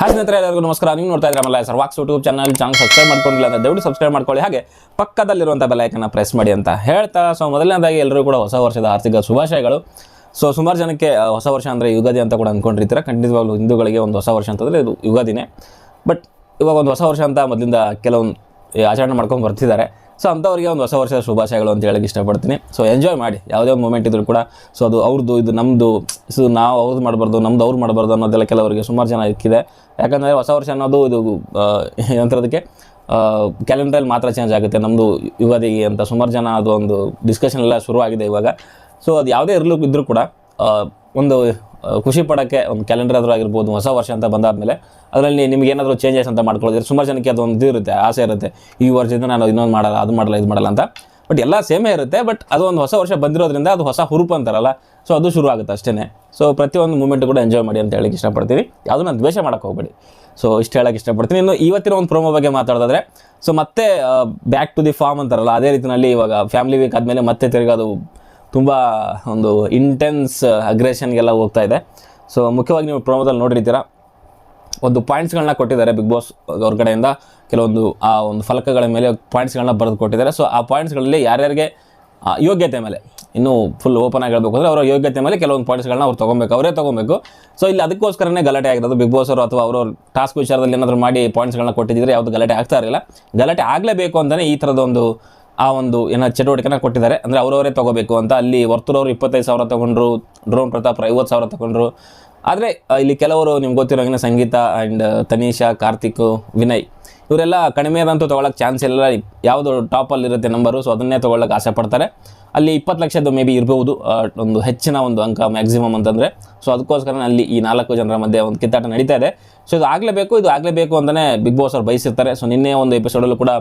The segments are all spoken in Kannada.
ಹಾಯ್ ಸ್ನೇಹಿತರೆ, ಎಲ್ಲರಿಗೂ ನಮಸ್ಕಾರ. ನೀವು ನೋಡ್ತಾ ಇದ್ರೆ sir walks YouTube channel. Channel subscribe ಮಾಡ್ಕೊಂಡಿಲ್ಲ ಅಂತ ದಯವಿಟ್ಟು ಸಬ್ಸ್ಕ್ರೈಬ್ ಮಾಡ್ಕೊಳ್ಳಿ. ಹಾಗೆ ಪಕ್ಕದಲ್ಲಿರುವಂಥ ಬೆಲೈಕನ್ನ ಪ್ರೆಸ್ ಮಾಡಿ ಅಂತ ಹೇಳ್ತಾ. ಸೊ ಮೊದಲನೇದಾಗಿ ಎಲ್ಲರೂ ಕೂಡ ಹೊಸ ವರ್ಷದ ಆರ್ಥಿಕ ಶುಭಾಶಯಗಳು. ಸೊ ಸುಮಾರು ಜನಕ್ಕೆ ಹೊಸ ವರ್ಷ ಅಂದರೆ ಯುಗಾದಿ ಅಂತ ಕೂಡ ಅಂದ್ಕೊಂಡಿರ್ತೀರ ಖಂಡಿತವಾಗ್ಲೂ ಹಿಂದೂಗಳಿಗೆ ಒಂದು ಹೊಸ ವರ್ಷ ಅಂತಂದರೆ ಇದು ಯುಗಾದಿನೇ. ಬಟ್ ಇವಾಗ ಒಂದು ಹೊಸ ವರ್ಷ ಅಂತ ಮೊದಲಿಂದ ಕೆಲವೊಂದು ಆಚರಣೆ ಮಾಡ್ಕೊಂಡು ಬರ್ತಿದ್ದಾರೆ. ಸೊ ಅಂಥವ್ರಿಗೆ ಒಂದು ಹೊಸ ವರ್ಷದ ಶುಭಾಶಯಗಳು ಅಂತ ಹೇಳಕ್ಕೆ ಇಷ್ಟಪಡ್ತೀನಿ. ಸೊ ಎಂಜಾಯ್ ಮಾಡಿ. ಯಾವುದೇ ಒಂದು ಮೂಮೆಂಟ್ ಇದ್ರೂ ಕೂಡ ಸೊ ಅದು ಅವ್ರದ್ದು ಇದು ನಮ್ಮದು ಸೊ ನಾವು ಅವ್ರದ್ದು ಮಾಡಬಾರ್ದು, ನಮ್ದು ಅವ್ರು ಮಾಡಬಾರ್ದು ಅನ್ನೋದೆಲ್ಲ ಕೆಲವರಿಗೆ ಸುಮಾರು ಜನ ಇಕ್ಕಿದೆ. ಯಾಕಂದರೆ ಹೊಸ ವರ್ಷ ಅನ್ನೋದು ಇದು ಏನಂತರದಕ್ಕೆ ಕ್ಯಾಲೆಂಡ್ರಲ್ಲಿ ಮಾತ್ರ ಚೇಂಜ್ ಆಗುತ್ತೆ. ನಮ್ಮದು ಯುಗಾದಿಗೆ ಅಂತ ಸುಮಾರು ಜನ ಅದು ಒಂದು ಡಿಸ್ಕಷನ್ ಎಲ್ಲ ಶುರುವಾಗಿದೆ ಇವಾಗ. ಸೊ ಅದು ಯಾವುದೇ ಇದ್ದರೂ ಕೂಡ ಒಂದು ಖುಷಿ ಪಡೋಕ್ಕೆ ಒಂದು ಕ್ಯಾಲೆಂಡರ್ ಆದರೂ ಆಗಿರ್ಬೋದು, ಹೊಸ ವರ್ಷ ಅಂತ ಬಂದಾದಮೇಲೆ ಅದರಲ್ಲಿ ನಿಮ್ಗೆ ಏನಾದರೂ ಚೇಂಜಸ್ ಅಂತ ಮಾಡ್ಕೊಳ್ಳೋದ್ರೆ ಸುಮಾರು ಜನಕ್ಕೆ ಅದೊಂದು ಇದು ಇರುತ್ತೆ, ಆಸೆ ಇರುತ್ತೆ. ಈ ವರ್ಷದಿಂದ ನಾನು ಇನ್ನೊಂದು ಮಾಡಲ್ಲ, ಅದು ಮಾಡಲ್ಲ, ಇದು ಮಾಡಲ್ಲ ಅಂತ. ಬಟ್ ಎಲ್ಲ ಸೇಮೇ ಇರುತ್ತೆ ಬಟ್ ಅದು ಒಂದು ಹೊಸ ವರ್ಷ ಬಂದಿರೋದ್ರಿಂದ ಅದು ಹೊಸ ಹುರುಪು ಅಂತಾರಲ್ಲ ಸೊ ಅದು ಶುರು ಆಗುತ್ತೆ ಅಷ್ಟೇ ಸೊ ಪ್ರತಿಯೊಂದು ಮೂಮೆಂಟ್ ಕೂಡ ಎಂಜಾಯ್ ಮಾಡಿ ಅಂತ ಹೇಳಕ್ಕೆ ಇಷ್ಟಪಡ್ತೀನಿ. ಯಾವುದೂ ನಾನು ದ್ವೇಷ ಮಾಡೋಕ್ಕೆ ಹೋಗಬೇಡಿ. ಸೊ ಇಷ್ಟು ಹೇಳೋಕ್ಕೆ ಇಷ್ಟಪಡ್ತೀನಿ. ಇನ್ನು ಇವತ್ತಿನ ಒಂದು ಪ್ರೋಮೋ ಬಗ್ಗೆ ಮಾತಾಡೋದಾದ್ರೆ ಸೊ ಮತ್ತೆ ಬ್ಯಾಕ್ ಟು ದಿ ಫಾರ್ಮ್ ಅಂತಾರಲ್ಲ, ಅದೇ ರೀತಿಯಲ್ಲಿ ಇವಾಗ ಫ್ಯಾಮಿಲಿ ವೀಕ್ ಆದಮೇಲೆ ಮತ್ತೆ ತಿರ್ಗಿ ಅದು ತುಂಬ ಒಂದು ಇಂಟೆನ್ಸ್ ಅಗ್ರೆಷನ್ಗೆಲ್ಲ ಹೋಗ್ತಾ ಇದೆ. ಸೊ ಮುಖ್ಯವಾಗಿ ನೀವು ಪ್ರೋಮೋದಲ್ಲಿ ನೋಡಿರ್ತೀರಾ, ಒಂದು ಪಾಯಿಂಟ್ಸ್ಗಳನ್ನ ಕೊಟ್ಟಿದ್ದಾರೆ ಬಿಗ್ ಬಾಸ್ ಅವ್ರ ಕಡೆಯಿಂದ. ಕೆಲವೊಂದು, ಆ ಒಂದು ಫಲಕಗಳ ಮೇಲೆ ಪಾಯಿಂಟ್ಸ್ಗಳನ್ನ ಬರೆದು ಕೊಟ್ಟಿದ್ದಾರೆ. ಸೊ ಆ ಪಾಯಿಂಟ್ಸ್ಗಳಲ್ಲಿ ಯಾರ್ಯಾರಿಗೆ ಯೋಗ್ಯತೆ ಮೇಲೆ, ಇನ್ನೂ ಫುಲ್ ಓಪನ್ ಆಗಿ ಹೇಳಬೇಕು ಅಂದರೆ ಅವರ ಯೋಗ್ಯತೆ ಮೇಲೆ ಕೆಲವೊಂದು ಪಾಯಿಂಟ್ಸ್ಗಳನ್ನ ಅವ್ರು ತೊಗೊಬೇಕು, ಅವರೇ ತೊಗೊಬೇಕು. ಸೊ ಇಲ್ಲಿ ಅದಕ್ಕೋಸ್ಕರನೇ ಗಲಾಟೆ ಆಗಿರೋದು ಬಿಗ್ ಬಾಸ್ ಅವರು ಅಥವಾ ಅವ್ರವ್ರ ಟಾಸ್ಕ್ ವಿಚಾರದಲ್ಲಿ ಏನಾದರೂ ಮಾಡಿ ಪಾಯಿಂಟ್ಸ್ಗಳನ್ನ ಕೊಟ್ಟಿದ್ದರೆ ಯಾವುದು ಗಲಾಟೆ ಆಗ್ತಾ ಇರಲಿಲ್ಲ. ಗಲಾಟೆ ಆಗಲೇಬೇಕು ಅಂತಲೇ ಈ ಥರದ ಒಂದು ಆ ಒಂದು ಏನೋ ಚಟುವಟಿಕೆನ ಕೊಟ್ಟಿದ್ದಾರೆ. ಅಂದರೆ ಅವರವರೇ ತೊಗೋಬೇಕು ಅಂತ ಅಲ್ಲಿ ವರ್ತುರವರು ಇಪ್ಪತ್ತೈದು ಸಾವಿರ ತೊಗೊಂಡ್ರು, ಡ್ರೋನ್ ಪ್ರತಾಪ್ ಐವತ್ತು ಸಾವಿರ ತೊಗೊಂಡ್ರು. ಆದರೆ ಇಲ್ಲಿ ಕೆಲವರು ನಿಮ್ಗೆ ಗೊತ್ತಿರೋಂಗಿನ ಸಂಗೀತ ಆ್ಯಂಡ್ ತನೀಶಾ ಕಾರ್ತಿಕ್, ವಿನಯ್, ಇವರೆಲ್ಲ ಕಡಿಮೆದಂತೂ ತೊಗೊಳಕ್ಕೆ ಚಾನ್ಸ್ ಇಲ್ಲ. ಯಾವುದು ಟಾಪಲ್ಲಿ ಇರುತ್ತೆ ನಂಬರು ಸೊ ಅದನ್ನೇ ತೊಗೊಳ್ಳೋಕೆ ಆಸೆ ಪಡ್ತಾರೆ. ಅಲ್ಲಿ ಇಪ್ಪತ್ತು ಲಕ್ಷದ ಮೇ ಬಿ ಇರ್ಬೋದು ಒಂದು ಹೆಚ್ಚಿನ ಒಂದು ಅಂಕ ಮ್ಯಾಕ್ಸಿಮಮ್ ಅಂತಂದರೆ. ಸೊ ಅದಕ್ಕೋಸ್ಕರ ಅಲ್ಲಿ ಈ ನಾಲ್ಕು ಜನರ ಮಧ್ಯೆ ಒಂದು ಕಿತ್ತಾಟ ನಡೀತಾ ಇದೆ. ಸೊ ಇದು ಆಗಲೇಬೇಕು ಇದು ಆಗಲೇಬೇಕು ಅಂತಲೇ ಬಿಗ್ ಬಾಸ್ ಅವ್ರು ಬಯಸಿರ್ತಾರೆ. ಸೊ ನಿನ್ನೆ ಒಂದು ಎಪಿಸೋಡಲ್ಲೂ ಕೂಡ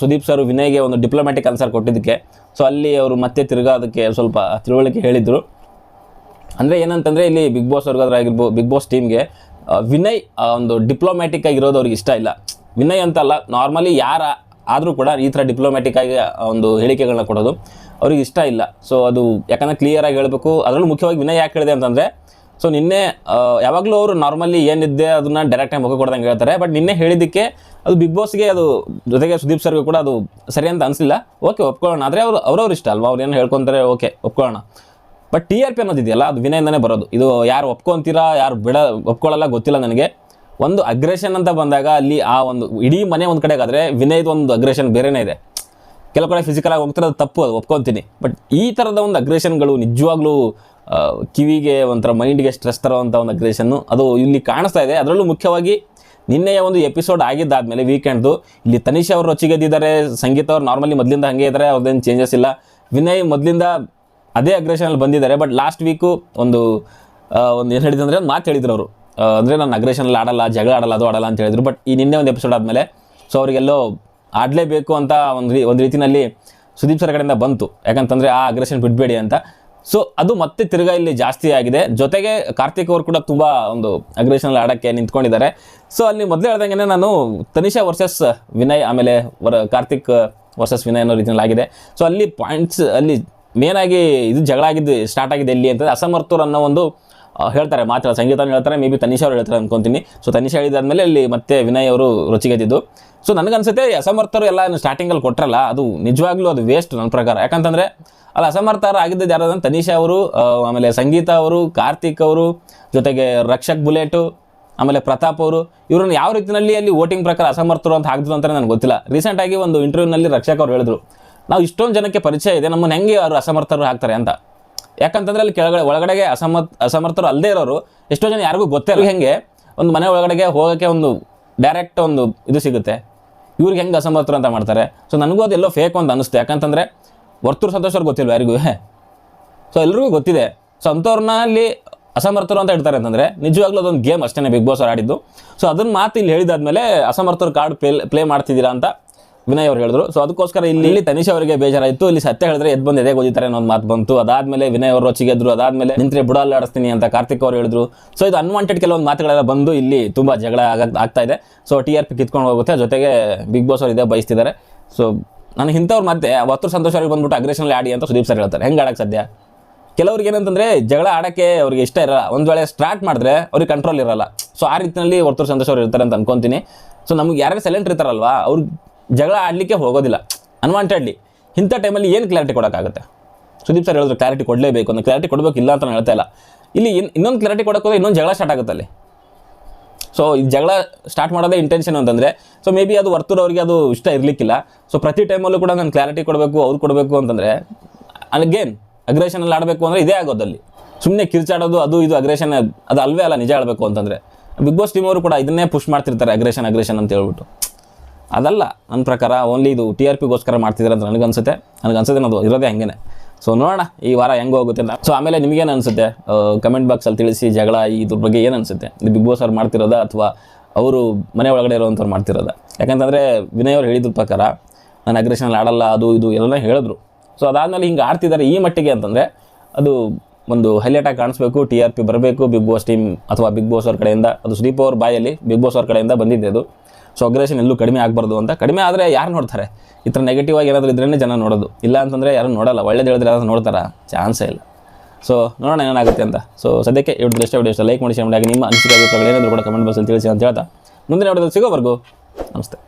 ಸುದೀಪ್ ಸರ್ ವಿನಯ್ಗೆ ಒಂದು ಡಿಪ್ಲೊಮ್ಯಾಟಿಕ್ ಆನ್ಸರ್ ಕೊಟ್ಟಿದ್ದಕ್ಕೆ. ಸೊ ಅಲ್ಲಿ ಅವರು ಮತ್ತೆ ತಿರ್ಗಾ ಅದಕ್ಕೆ ಸ್ವಲ್ಪ ತಿಳುವಳಿಕೆ ಹೇಳಿದರು. ಅಂದರೆ ಏನಂತಂದರೆ ಇಲ್ಲಿ ಬಿಗ್ ಬಾಸ್ ಅವ್ರಿಗಾದ್ರಾಗಿರ್ಬೋದು ಬಿಗ್ ಬಾಸ್ ಟೀಮ್ಗೆ ವಿನಯ್ ಒಂದು ಡಿಪ್ಲೊಮ್ಯಾಟಿಕ್ ಆಗಿರೋದು ಅವ್ರಿಗೆ ಇಷ್ಟ ಇಲ್ಲ. ವಿನಯ್ ಅಂತಲ್ಲ ನಾರ್ಮಲಿ ಯಾರ ಆದರೂ ಕೂಡ ಈ ಥರ ಡಿಪ್ಲೊಮ್ಯಾಟಿಕ್ ಆಗಿ ಒಂದು ಹೇಳಿಕೆಗಳನ್ನ ಕೊಡೋದು ಅವ್ರಿಗೆ ಇಷ್ಟ ಇಲ್ಲ. ಸೊ ಅದು ಯಾಕಂದರೆ ಕ್ಲಿಯರಾಗಿ ಹೇಳಬೇಕು. ಅದರಲ್ಲೂ ಮುಖ್ಯವಾಗಿ ವಿನಯ್ ಯಾಕೆ ಹೇಳಿದೆ ಅಂತಂದರೆ ಸೊ ನಿನ್ನೆ ಯಾವಾಗಲೂ ಅವರು ನಾರ್ಮಲಿ ಏನಿದ್ದೆ ಅದನ್ನ ಡೈರೆಕ್ಟ್ ಆಗಿ ಮುಖ ಕೊಡ್ದಂಗೆ ಹೇಳ್ತಾರೆ. ಬಟ್ ನಿನ್ನೆ ಹೇಳಿದ್ದಕ್ಕೆ ಅದು ಬಿಗ್ ಬಾಸ್ಗೆ ಅದು ಜೊತೆಗೆ ಸುದೀಪ್ ಸರ್ಗೂ ಕೂಡ ಅದು ಸರಿ ಅಂತ ಅನಿಸಿಲ್ಲ. ಓಕೆ ಒಪ್ಕೊಳ್ಳೋಣ. ಆದರೆ ಅವರು ಅವ್ರವ್ರ ಇಷ್ಟ ಅಲ್ವಾ? ಅವ್ರು ಏನು ಹೇಳ್ಕೊತಾರೆ? ಓಕೆ ಒಪ್ಕೊಳ್ಳೋಣ. ಬಟ್ ಟಿ ಆರ್ ಪಿ ಅನ್ನೋದಿದೆಯಲ್ಲ ಅದು ವಿನಯಿಂದನೇ ಬರೋದು. ಇದು ಯಾರು ಒಪ್ಕೊಂತೀರಾ? ಯಾರು ಬಿಡ ಒಪ್ಕೊಳ್ಳಲ್ಲ ಗೊತ್ತಿಲ್ಲ ನನಗೆ. ಒಂದು ಅಗ್ರೆಷನ್ ಅಂತ ಬಂದಾಗ ಅಲ್ಲಿ ಆ ಒಂದು ಇಡೀ ಮನೆ ಒಂದು ಕಡೆಗಾದರೆ ವಿನಯ್ದು ಒಂದು ಅಗ್ರೆಷನ್ ಬೇರೆನೇ ಇದೆ. ಕೆಲವು ಕಡೆ ಫಿಸಿಕಲ್ ಆಗಿ ಹೋಗ್ತಿರೋದು ತಪ್ಪು, ಅದು ಒಪ್ಕೊತೀನಿ. ಬಟ್ ಈ ಥರದ ಒಂದು ಅಗ್ರೆಷನ್ಗಳು ನಿಜವಾಗ್ಲೂ ಕಿವಿಗೆ ಒಂಥರ ಮೈಂಡ್ಗೆ ಸ್ಟ್ರೆಸ್ ತರುವಂಥ ಒಂದು ಅಗ್ರೆಷನ್ನು ಅದು ಇಲ್ಲಿ ಕಾಣಿಸ್ತಾ ಇದೆ. ಅದರಲ್ಲೂ ಮುಖ್ಯವಾಗಿ ನಿನ್ನೆಯ ಒಂದು ಎಪಿಸೋಡ್ ಆಗಿದ್ದಾದಮೇಲೆ ವೀಕೆಂಡ್ದು ಇಲ್ಲಿ ತನಿಷ್ ಅವರು ರೊಚ್ಚಿಗೆದ್ದಿದ್ದಾರೆ, ಸಂಗೀತ ಅವ್ರು ನಾರ್ಮಲಿ ಮೊದಲಿಂದ ಹಾಗೆ ಇದ್ದಾರೆ, ಅವ್ರದ್ದೇನು ಚೇಂಜಸ್ ಇಲ್ಲ. ವಿನಯ್ ಮೊದಲಿಂದ ಅದೇ ಅಗ್ರೆಷನಲ್ಲಿ ಬಂದಿದ್ದಾರೆ ಬಟ್ ಲಾಸ್ಟ್ ವೀಕು ಒಂದು ಒಂದು ಏನು ಹೇಳಿದ್ರು ಅಂದರೆ ಒಂದು ಮಾತು ಹೇಳಿದ್ರು ಅವರು. ಅಂದರೆ ನಾನು ಅಗ್ರೆಷನಲ್ಲಿ ಆಡಲ್ಲ, ಜಗಳ ಆಡಲ್ಲ, ಅದು ಆಡಲ್ಲ ಅಂತ ಹೇಳಿದ್ರು. ಬಟ್ ಈ ನಿನ್ನೆ ಒಂದು ಎಪಿಸೋಡ್ ಆದಮೇಲೆ ಸೊ ಅವರಿಗೆಲ್ಲೋ ಆಡಲೇಬೇಕು ಅಂತ ಒಂದು ಒಂದು ರೀತಿಯಲ್ಲಿ ಸುದೀಪ್ ಸರ್ ಕಡೆಯಿಂದ ಬಂತು. ಯಾಕಂತಂದರೆ ಆ ಅಗ್ರೆಷನ್ ಬಿಡಬೇಡಿ ಅಂತ. ಸೊ ಅದು ಮತ್ತೆ ತಿರ್ಗಾ ಇಲ್ಲಿ ಜಾಸ್ತಿ ಆಗಿದೆ. ಜೊತೆಗೆ ಕಾರ್ತಿಕ್ ಅವರು ಕೂಡ ತುಂಬ ಒಂದು ಅಗ್ರೆಷನಲ್ಲಿ ಆಡೋಕ್ಕೆ ನಿಂತ್ಕೊಂಡಿದ್ದಾರೆ. ಸೊ ಅಲ್ಲಿ ಮೊದಲೇ ಹೇಳ್ದಂಗೆ ನಾನು ತನಿಷಾ ವರ್ಸಸ್ ವಿನಯ್, ಆಮೇಲೆ ವರ ಕಾರ್ತಿಕ್ ವರ್ಸಸ್ ವಿನಯ್ ಅನ್ನೋ ರೀತಿಯಲ್ಲಿ ಆಗಿದೆ. ಸೊ ಅಲ್ಲಿ ಪಾಯಿಂಟ್ಸ್ ಅಲ್ಲಿ ಮೇನಾಗಿ ಇದು ಜಗಳ ಆಗಿದ್ದು ಸ್ಟಾರ್ಟ್ ಆಗಿದೆ ಎಲ್ಲಿ ಅಂತಂದರೆ ಅಸಮರ್ಥರು ಅನ್ನೋ ಒಂದು ಹೇಳ್ತಾರೆ, ಮಾತ್ರ ಸಂಗೀತ ಹೇಳ್ತಾರೆ ಮೇ ಬಿ ತನಿಷಾ ಅವರು ಹೇಳ್ತಾರೆ ಅನ್ಕೊಂತೀನಿ. ಸೊ ತನಿಷಾ ಹೇಳಿದಾದ್ಮೇಲೆ ಅಲ್ಲಿ ಮತ್ತೆ ವಿನಯ್ ಅವರು ರುಚಿಗೆದ್ದಿದ್ದು. ಸೊ ನನಗನ್ಸುತ್ತೆ ಅಸಮರ್ಥರು ಎಲ್ಲ ಸ್ಟಾರ್ಟಿಂಗಲ್ಲಿ ಕೊಟ್ಟರಲ್ಲ ಅದು ನಿಜವಾಗ್ಲೂ ಅದು ವೇಸ್ಟ್ ನನ್ನ ಪ್ರಕಾರ. ಯಾಕಂತಂದರೆ, ಅಲ್ಲಿ ಅಸಮರ್ಥರು ಆಗಿದ್ದದ್ದು ಯಾರಾದ್ರೆ ತನಿಷಾ ಅವರು ಆಮೇಲೆ ಸಂಗೀತ ಅವರು, ಕಾರ್ತಿಕ್ ಅವರು, ಜೊತೆಗೆ ರಕ್ಷಕ್ ಬುಲೆಟು, ಆಮೇಲೆ ಪ್ರತಾಪ್ ಅವರು, ಇವ್ರನ್ನ ಯಾವ ರೀತಿಯಲ್ಲಿ ಅಲ್ಲಿ ವೋಟಿಂಗ್ ಪ್ರಕಾರ ಅಸಮರ್ಥರು ಅಂತ ಹಾಕಿದ್ರು ಅಂತ ನನಗೆ ಗೊತ್ತಿಲ್ಲ. ರೀಸೆಂಟಾಗಿ ಒಂದು ಇಂಟರ್ವ್ಯೂನಲ್ಲಿ ರಕ್ಷಕ್ ಅವರು ಹೇಳಿದ್ರು, ನಾವು ಇಷ್ಟೊಂದು ಜನಕ್ಕೆ ಪರಿಚಯ ಇದೆ, ನಮ್ಮನ್ನು ಹೆಂಗೆ ಅವರು ಅಸಮರ್ಥರು ಹಾಕ್ತಾರೆ? ಅಂತ. ಯಾಕಂತಂದ್ರೆ ಅಲ್ಲಿ ಕೆಳಗಡೆ, ಒಳಗಡೆಗೆ ಅಸಮರ್ಥ, ಅಸಮರ್ಥರು ಅಲ್ಲದೆ ಇರೋರು, ಎಷ್ಟೋ ಜನ ಯಾರಿಗೂ ಗೊತ್ತೇ ಇಲ್ಲ. ಹೆಂಗೆ? ಒಂದು ಮನೆ ಒಳಗಡೆಗೆ ಹೋಗೋಕ್ಕೆ ಒಂದು ಡೈರೆಕ್ಟ್ ಒಂದು ಇದು ಸಿಗುತ್ತೆ. ಇವ್ರಿಗೆ ಹೆಂಗೆ ಅಸಮರ್ಥರು ಅಂತ ಮಾಡ್ತಾರೆ? ಸೊ ನನಗೂ ಅದೆಲ್ಲೋ ಫೇಕ್ ಅಂತ ಅನಿಸ್ತು ಯಾಕಂತಂದರೆ ವರ್ತೂರು ಸಂತೋಷ್ ಗೊತ್ತಿಲ್ಲ ಯಾರಿಗೂ? ಸೊ ಎಲ್ರಿಗೂ ಗೊತ್ತಿದೆ. ಸೊ ಅಂಥವ್ರನ್ನ ಅಲ್ಲಿ ಅಸಮರ್ಥರು ಅಂತ ಹೇಳ್ತಾರೆ ಅಂತಂದರೆ, ನಿಜವಾಗ್ಲೂ ಅದೊಂದು ಗೇಮ್ ಅಷ್ಟೇ ಬಿಗ್ ಬಾಸ್ ಆಡಿದ್ದು. ಸೊ ಅದನ್ನ ಮಾತು ಇಲ್ಲಿ ಹೇಳಿದಾದ್ಮೇಲೆ ಅಸಮರ್ಥರು ಕಾರ್ಡ್ ಪ್ಲೇ ಪ್ಲೇ ಮಾಡ್ತಿದ್ದೀರಾ ಅಂತ ವಿನಯ್ ಅವ್ರು ಹೇಳಿದ್ರು. ಸೊ ಅದಕ್ಕೋಸ್ಕರ ಇಲ್ಲಿ ಇಲ್ಲಿ ತನಿಷ್ ಅವರಿಗೆ ಬೇಜಾರಾಯಿತು. ಇಲ್ಲಿ ಸತ್ಯ ಹೇಳಿದ್ರೆ ಎದ್ದು ಬಂದು ಎದೆ ಓದಿತಾರೆ ಅನ್ನೋ ಒಂದು ಮಾತು ಬಂತು. ಅದಾದ್ಮೇಲೆ ವಿನಯ್ ಅವರು ಚಿಗೆದ್ರು ಅದಾದ್ಮೇಲೆ ನಿಂತ್ರೆ ಬುಡಲ್ಲಿ ಆಡಿಸ್ತೀನಿ ಅಂತ ಕಾರ್ತಿಕ್ ಅವರು ಹೇಳಿದ್ರು. ಸೊ ಇದು ಅನ್ವಾಂಟೆಡ್ ಕೆಲವೊಂದು ಮಾತುಗಳೆಲ್ಲ ಬಂದು ಇಲ್ಲಿ ತುಂಬ ಜಗಳ ಆಗ ಆಗ್ತಾ ಇದೆ. ಸೊ ಟಿ ಆರ್ ಪಿ ಕಿತ್ಕೊಂಡು ಹೋಗುತ್ತೆ. ಜೊತೆಗೆ ಬಿಗ್ ಬಾಸ್ ಅವರು ಇದೇ ಬಯಸ್ತಿದ್ದಾರೆ. ಸೊ ನಾನು ಇಂಥವ್ರು ಮತ್ತೆ ಅವತ್ತು ಸಂತೋಷ ಅವ್ರಿಗೆ ಬಂದ್ಬಿಟ್ಟು ಅಗ್ರೆಷನಲ್ಲಿ ಆಡಿ ಅಂತ ಸುದೀಪ್ ಸರ್ ಹೇಳ್ತಾರೆ. ಹೆಂಗೆ ಆಡಕ್ಕೆ ಸದ್ಯ ಕೆಲವ್ರಿಗೆ ಏನಂತಂದ್ರೆ ಜಗಳ ಆಡೋಕ್ಕೆ ಅವ್ರಿಗೆ ಇಷ್ಟ ಇರಲ್ಲ. ಒಂದು ವೇಳೆ ಸ್ಟಾರ್ಟ್ ಮಾಡಿದ್ರೆ ಅವ್ರಿಗೆ ಕಂಟ್ರೋಲ್ ಇರಲ್ಲ. ಸೊ ಆ ರೀತಿಯಲ್ಲಿ ವರ್ತೂರ್ ಸಂತೋಷ ಅವ್ರು ಇರ್ತಾರೆ ಅಂತ ಅನ್ಕೊಂತೀನಿ. ಸೊ ನಮ್ಗೆ ಯಾರ್ಯಾರು ಸೈಲೆಂಟ್ ಇರ್ತಾರಲ್ವಾ ಅವ್ರು ಜಗಳ ಆಡಲಿಕ್ಕೆ ಹೋಗೋದಿಲ್ಲ. ಅನ್ವಾಂಟೆಡ್ಲಿ ಇಂಥ ಟೈಮಲ್ಲಿ ಏನು ಕ್ಲಾರಿಟಿ ಕೊಡೋಕ್ಕಾಗುತ್ತೆ? ಸುದೀಪ್ ಸರ್ ಹೇಳಿದ್ರು ಕ್ಲಾರಿಟಿ ಕೊಡಲೇಬೇಕು ಅಂತ ಕ್ಲಾರಿಟಿ ಕೊಡಬೇಕಿಲ್ಲ ಅಂತ ನಾನು ಹೇಳ್ತಾ ಇಲ್ಲ. ಇಲ್ಲಿ ಇನ್, ಇನ್ನೊಂದು ಕ್ಲಾರಿಟಿ ಕೊಡೋಕೆ ಹೋದ್ರೆ ಇನ್ನೊಂದು ಜಗಳ ಸ್ಟಾರ್ಟ್ ಆಗುತ್ತೆ ಅಲ್ಲಿ ಸೊ ಈ ಜಗಳ ಸ್ಟಾರ್ಟ್ ಮಾಡೋದೇ ಇಂಟೆನ್ಷನ್ ಅಂತಂದರೆ ಸೊ ಮೇ ಬಿ ಅದು ವರ್ತೂರ್ ಅವರಿಗೆ ಅದು ಇಷ್ಟ ಇರಲಿಕ್ಕಿಲ್ಲ. ಸೊ ಪ್ರತಿ ಟೈಮಲ್ಲೂ ಕೂಡ ನಾನು ಕ್ಲಾರಿಟಿ ಕೊಡಬೇಕು, ಅವ್ರು ಕೊಡಬೇಕು ಅಂತಂದರೆ ಅಗೇನ್ ಅಗ್ರೆಷನಲ್ಲಿ ಆಡಬೇಕು ಅಂದರೆ ಇದೇ ಆಗೋದಲ್ಲಿ. ಸುಮ್ಮನೆ ಕಿರ್ಚಾಡೋದು, ಅದು ಇದು ಅಗ್ರೆಷನ್ ಅದು ಅಲ್ವೇ ಅಲ್ಲ, ನಿಜ ಆಡಬೇಕು ಅಂತಂದರೆ. ಬಿಗ್ ಬಾಸ್ ಟೀಮ್ ಅವರು ಕೂಡ ಇದನ್ನೇ ಪುಷ್ ಮಾಡ್ತಿರ್ತಾರೆ ಅಗ್ರೆಷನ್ ಅಗ್ರೆಷನ್ ಅಂತ ಹೇಳ್ಬಿಟ್ಟು. ಅದಲ್ಲ, ನನ್ನ ಪ್ರಕಾರ ಓನ್ಲಿ ಇದು ಟಿ ಆರ್ ಪಿಗೋಸ್ಕರ ಮಾಡ್ತಿದ್ದಾರೆ ಅಂತ ನನಗನ್ಸುತ್ತೆ. ನನಗನ್ಸುತ್ತೆ ಅದು ಇರೋದೇ ಹಂಗೇನೆ. ಸೊ ನೋಡೋಣ, ಈ ವಾರ ಹೆಂಗೆ ಹೋಗುತ್ತೆ ಅಂತ. ಸೊ ಆಮೇಲೆ ನಿಮಗೇನು ಅನಿಸುತ್ತೆ? ಕಮೆಂಟ್ ಬಾಕ್ಸಲ್ಲಿ ತಿಳಿಸಿ ಜಗಳ ಇದ್ರ ಬಗ್ಗೆ ಏನು ಅನಿಸುತ್ತೆ? ಬಿಗ್ ಬಾಸ್ ಅವ್ರು ಮಾಡ್ತಿರೋದಾ ಅಥವಾ ಅವರು ಮನೆ ಒಳಗಡೆ ಇರೋವಂಥವ್ರು ಮಾಡ್ತಿರೋದಾ? ಯಾಕಂತಂದರೆ ವಿನಯ್ ಅವ್ರು ಹೇಳಿದ್ರ ಪ್ರಕಾರ ನಾನು ಅಗ್ರೆಷನಲ್ಲಿ ಆಡಲ್ಲ, ಅದು ಇದು ಎಲ್ಲ ಹೇಳಿದ್ರು. ಸೊ ಅದಾದಮೇಲೆ ಹಿಂಗೆ ಆಡ್ತಿದ್ದಾರೆ ಈ ಮಟ್ಟಿಗೆ ಅಂತಂದರೆ ಅದು ಒಂದು ಹೈಲೈಟಾಗಿ ಕಾಣಿಸ್ಬೇಕು ಟಿ ಆರ್ ಪಿ ಬರಬೇಕು ಬಿಗ್ ಬಾಸ್ ಟೀಮ್ ಅಥವಾ ಬಿಗ್ ಬಾಸ್ ಅವ್ರ ಕಡೆಯಿಂದ. ಅದು ಸುದೀಪ್ ಅವ್ರ ಬಾಯಲ್ಲಿ ಬಿಗ್ ಬಾಸ್ ಅವ್ರ ಕಡೆಯಿಂದ ಬಂದಿದ್ದೆ ಅದು. ಸೊ ಅಗ್ರೆಷನ್ ಎಲ್ಲೂ ಕಡಿಮೆ ಆಗಬಾರ್ದು ಅಂತ. ಕಡಿಮೆ ಆದರೆ ಯಾರು ನೋಡ್ತಾರೆ? ಈ ಥರ ನೆಗೆಟಿವ್ ಆಗಿ ಏನಾದರೂ ಇದ್ರೇ ಜನ ನೋಡೋದು. ಇಲ್ಲ ಅಂತಂದರೆ ಯಾರು ನೋಡಲ್ಲ. ಒಳ್ಳೇದು ಹೇಳಿದ್ರೆ ಯಾರು ನೋಡ್ತಾರಾ? ಚಾನ್ಸೇ ಇಲ್ಲ. ಸೊ ನೋಡೋಣ ಏನಾಗುತ್ತೆ ಅಂತ. ಸೊ ಸದ್ಯಕ್ಕೆ ಇವ್ರದ್ದು ಇಷ್ಟ ವಿಡಿಯೋ ಲೈಕ್ ಮಾಡಿ ಶೇರ್ ಮಾಡಿ. ನಿಮ್ಮ ಅನಿಸಿಕೆ, ಅಭಿಪ್ರಾಯಗಳು ಏನಾದರೂ ಕೂಡ ಕಮೆಂಟ್ ಬಾಕ್ಸಲ್ಲಿ ತಿಳಿಸಿ ಅಂತ ಹೇಳ್ತಾ ಮುಂದಿನ ವಿಡಿಯೋದಲ್ಲಿ ಸಿಗೋವರೆಗೂ ನಮಸ್ತೆ.